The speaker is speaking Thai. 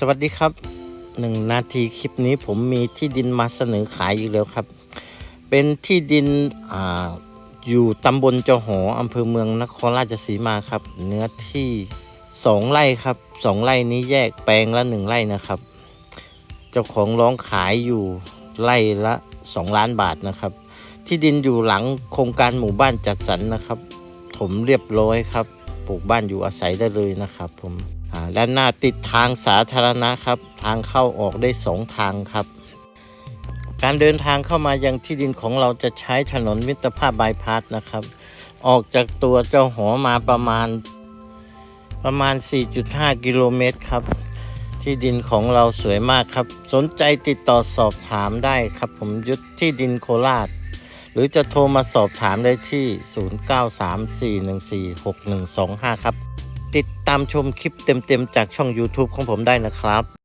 สวัสดีครับหนึ่งนาทีคลิปนี้ผมมีที่ดินมาเสนอขายอีกแล้วครับ เป็นที่ดินออยู่ตำบลเจ้าหออำเภอเมืองนครราชสีมาครับ เนื้อที่สองไร่ครับสองไร่นี้แยกแปลงละหนึ่งไร่นะครับ เจ้าของร้องขายอยู่ไร่ละสองล้านบาทนะครับ ที่ดินอยู่หลังโครงการหมู่บ้านจัดสรรนะครับ ถมเรียบร้อยครับ ปลูกบ้านอยู่อาศัยได้เลยนะครับผม ด้านหน้าติดทางสาธารณะครับ ทางเข้าออกได้สองทางครับ การเดินทางเข้ามายังที่ดินของเราจะใช้ถนนมิตรภาพบายพาสนะครับ ออกจากตัวเจ้าหอมาประมาณประมาณ 4.5 กิโลเมตรครับ ที่ดินของเราสวยมากครับ สนใจติดต่อสอบถามได้ครับ ผมยุทธที่ดินโคราช หรือจะโทรมาสอบถามได้ที่ 0934146125 ครับ ติดตามชมคลิปเต็มๆจากช่อง YouTube ของผมได้นะครับ